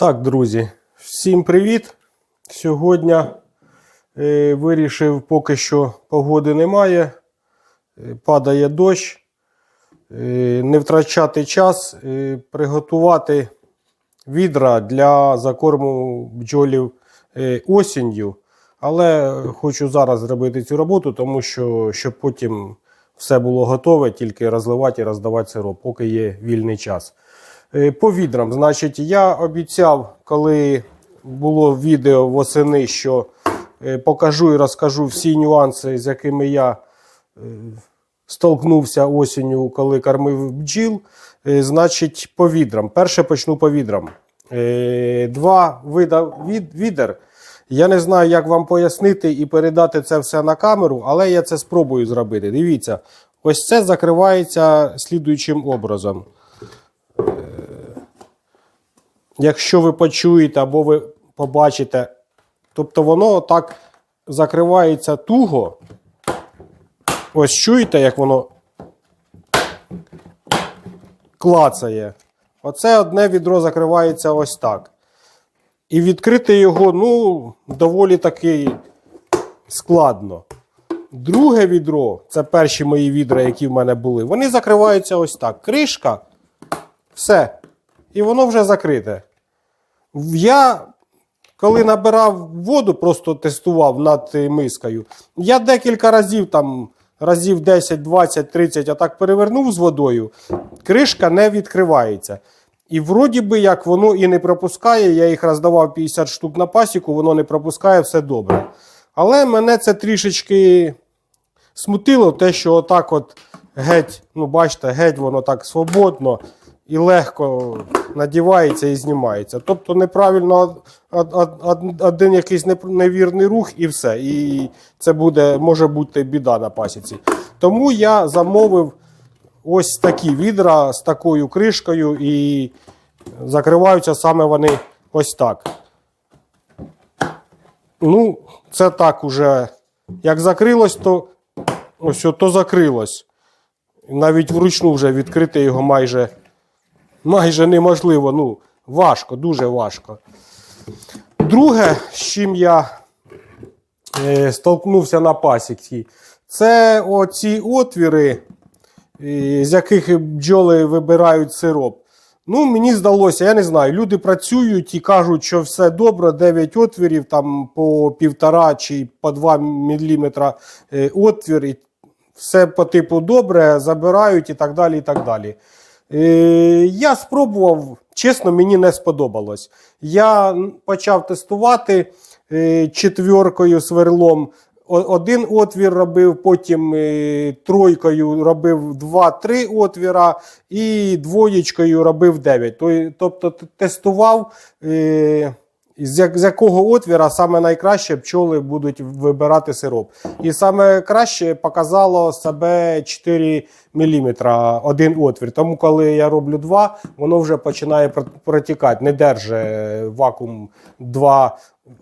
Так, друзі, всім привіт. Сьогодні е, вирішив, поки що погоди немає, е, падає дощ, е, не втрачати час, е, приготувати відра для закорму бджолів е, осінню. Але хочу зараз зробити цю роботу, тому що щоб потім все було готове, тільки розливати і роздавати сироп, поки є вільний час. Е, По відрам, значить, я обіцяв, коли було відео восени, що е, покажу і розкажу всі нюанси, з якими я е, столкнувся осінню, коли кормив бджіл. Значить, по відрам. Перше почну по відрам. Два вида від, відер. Я не знаю, як вам пояснити і передати це все на камеру, але я це спробую зробити. Дивіться, ось це закривається слідуючим образом. Якщо ви почуєте або ви побачите, тобто воно так закривається туго. Ось чуєте, як воно клацає. Оце одне відро закривається ось так. І відкрити його, ну, доволі таки складно. Друге відро, це перші мої відра, які в мене були, вони закриваються ось так. Кришка, все. І воно вже закрите. Я, коли набирав воду, просто тестував над мискою, я декілька разів, там, разів 10, 20, 30, а так перевернув з водою, кришка не відкривається. І вроді би як воно і не пропускає, я їх роздавав 50 штук на пасіку, воно не пропускає, все добре. Але мене це трішечки смутило, те, що отак от геть, ну бачите, геть воно так свободно і легко надівається і знімається. Тобто неправильно од- од- од- один якийсь невірний рух і все. І це буде, може бути біда на пасіці. Тому я замовив ось такі відра з такою кришкою і закриваються саме вони ось так. Ну, це так уже. Як закрилось, то ось то закрилось. Навіть вручну вже відкрити його майже, майже неможливо. Ну, важко, дуже важко. Друге, з чим я е, столкнувся на пасіці, це оці отвіри, е, з яких бджоли вибирають сироп. Ну, мені здалося, я не знаю. Люди працюють і кажуть, що все добре, 9 отвірів, там по півтора чи по 2 мм отвір, і все по типу добре, забирають і так далі. і так далі. Е, я спробував, чесно, мені не сподобалось. Я почав тестувати е, четвіркою сверлом. Один отвір робив, потім е, тройкою робив 2-3 отвіра і двоєчкою робив 9. Тобто тестував, з, як, з якого отвіра саме найкраще пчоли будуть вибирати сироп. І саме краще показало себе 4 мм один отвір. Тому коли я роблю 2, воно вже починає протікати. Не держи вакуум 2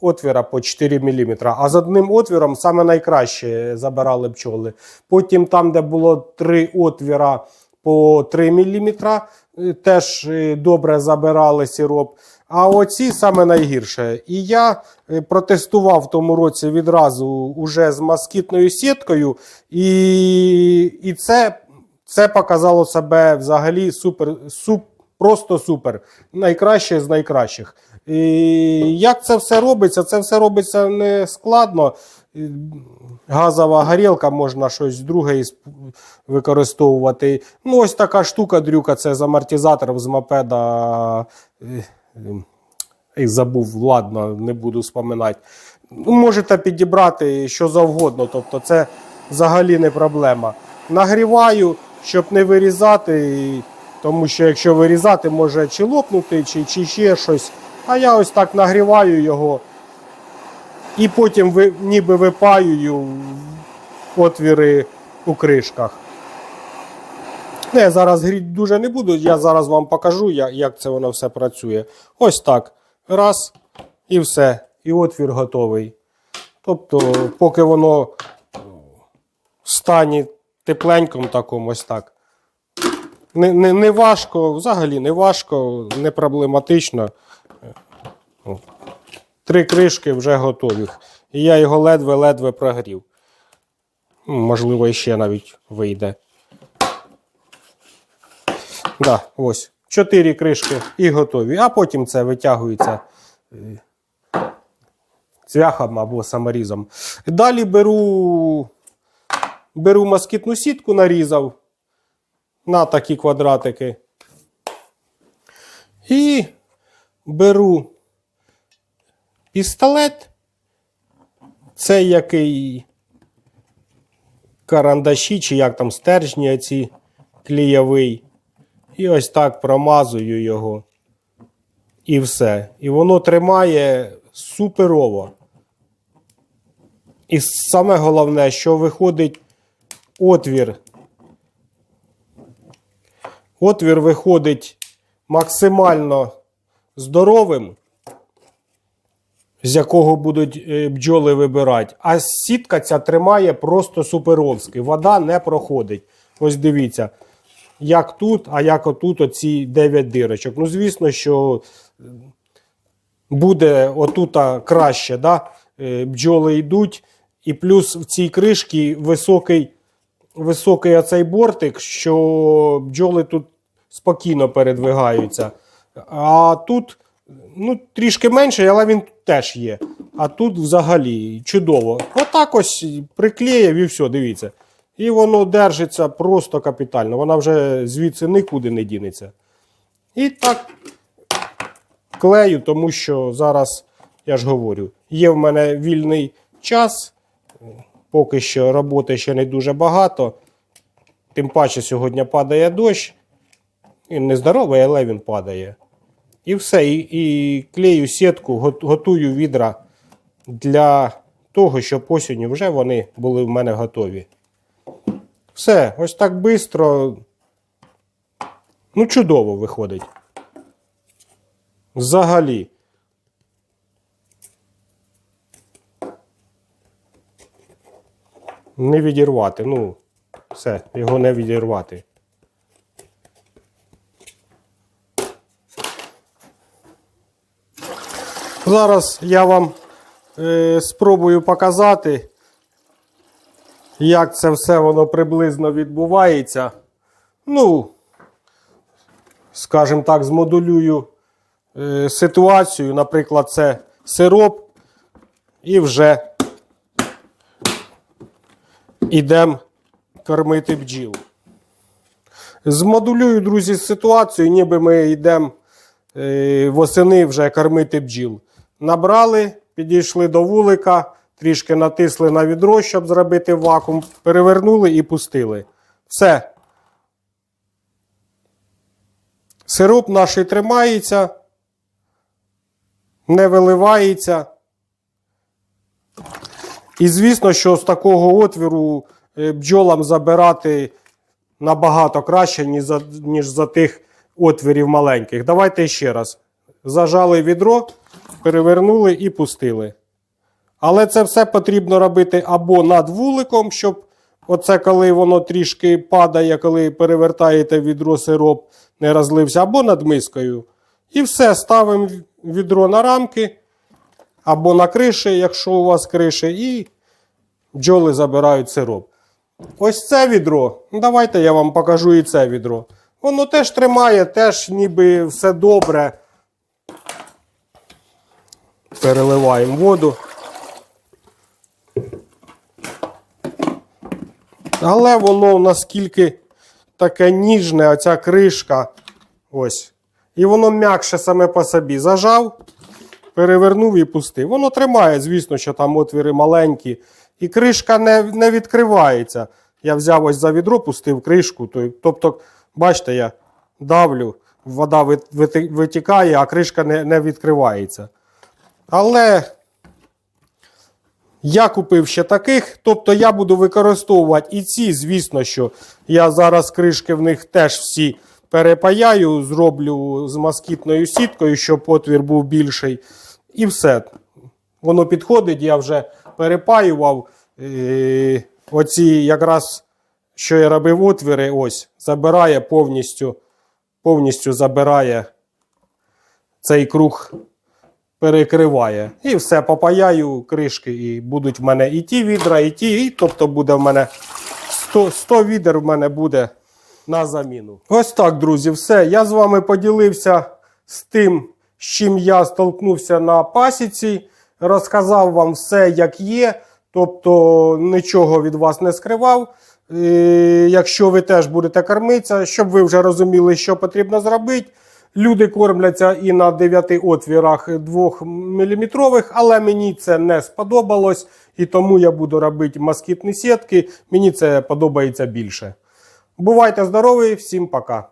отвіра по 4 мм. А з одним отвіром саме найкраще забирали пчоли. Потім там, де було 3 отвіра по 3 мм, теж е, добре забирали сироп. А оці саме найгірше. І я е, протестував в тому році відразу уже з москітною сіткою, і, і це, це показало себе взагалі супер, суп, просто супер. Найкраще з найкращих. І як це все робиться? Це все робиться не складно. І Газова горілка, можна щось друге використовувати. Ну, ось така штука, дрюка, це з амортизатором з мопеда. е, е, і забув, ладно, не буду споминати. Ну, можете підібрати що завгодно, тобто це взагалі не проблема. Нагріваю, щоб не вирізати, тому що якщо вирізати, може чи лопнути, чи, чи ще щось. А я ось так нагріваю його і потім ви, ніби випаюю отвіри у кришках. Я зараз гріти дуже не буду, я зараз вам покажу, як це воно все працює. Ось так. Раз, і все. І отвір готовий. Тобто, поки воно в стані тепленькому такому, ось так. Не, не, не важко, взагалі не важко, не проблематично. Три кришки вже готові. І я його ледве-ледве прогрів. Можливо, іще навіть вийде. Да, ось. Чотири кришки і готові. А потім це витягується е, цвяхом або саморізом. Далі беру, беру москітну сітку, нарізав на такі квадратики. І беру пістолет. Це який карандаші, чи як там стержні ці клієвий. І ось так промазую його. І все. І воно тримає суперово. І саме головне, що виходить отвір. Отвір виходить максимально здоровим, з якого будуть е, бджоли вибирати. А сітка ця тримає просто суперовськи. Вода не проходить. Ось дивіться, як тут, а як отут оці 9 дирочок. Ну, звісно, що буде отута краще, да? е, бджоли йдуть. І плюс в цій кришці високий, високий оцей бортик, що бджоли тут спокійно передвигаються. А тут ну, трішки менше, але він теж є. А тут взагалі чудово. Отак ось приклеїв і все, дивіться. І воно держиться просто капітально. Вона вже звідси нікуди не дінеться. І так клею, тому що зараз, я ж говорю, є в мене вільний час. Поки що роботи ще не дуже багато. Тим паче сьогодні падає дощ. Він не здоровий, але він падає. І все. І, і клею сітку, готую відра для того, щоб осінню вже вони були в мене готові. Все, ось так швидко. Ну, чудово виходить. Взагалі. Не відірвати. Ну, все, його не відірвати. Зараз я вам е, спробую показати, як це все воно приблизно відбувається. Ну, скажімо так, змодулюю е, ситуацію. Наприклад, це сироп, і вже ідемо кормити бджіл. Змодулюю, друзі, ситуацію, ніби ми йдемо е, восени вже кормити бджіл. Набрали, підійшли до вулика, трішки натисли на відро, щоб зробити вакуум, перевернули і пустили. Все. Сироп наш тримається, не виливається. І звісно, що з такого отвіру е, бджолам забирати набагато краще, ніж за, ніж за тих отвірів маленьких. Давайте ще раз. Зажали відро, перевернули і пустили. Але це все потрібно робити або над вуликом, щоб оце коли воно трішки падає, коли перевертаєте відро сироп, не розлився, або над мискою. І все, ставимо відро на рамки або на криші, якщо у вас криші, і бджоли забирають сироп. Ось це відро. Ну, Давайте я вам покажу і це відро. Воно теж тримає, теж ніби все добре. Переливаємо воду. Але воно наскільки таке ніжне, оця кришка. Ось. І воно м'якше саме по собі. Зажав, перевернув і пустив. Воно тримає, звісно, що там отвіри маленькі. І кришка не, не відкривається. Я взяв ось за відро, пустив кришку. Тобто, бачите, я давлю, вода витікає, а кришка не, не відкривається. Але я купив ще таких, тобто я буду використовувати і ці, звісно, що я зараз кришки в них теж всі перепаяю, зроблю з москітною сіткою, щоб отвір був більший. І все. Воно підходить, я вже перепаював. Е, оці якраз що я робив отвіри, ось, забирає повністю, повністю забирає цей круг, перекриває. І все, попаяю кришки, і будуть в мене і ті відра, і ті, і тобто буде в мене 100, 100 відер в мене буде на заміну. Ось так, друзі, все. Я з вами поділився з тим, з чим я столкнувся на пасіці. Розказав вам все, як є. Тобто нічого від вас не скривав. Е, Якщо ви теж будете кормитися, щоб ви вже розуміли, що потрібно зробити. Люди кормляться і на 9 отвірах 2 мм, але мені це не сподобалось, і тому я буду робити москітні сітки. Мені це подобається більше. Бувайте здорові, всім пока.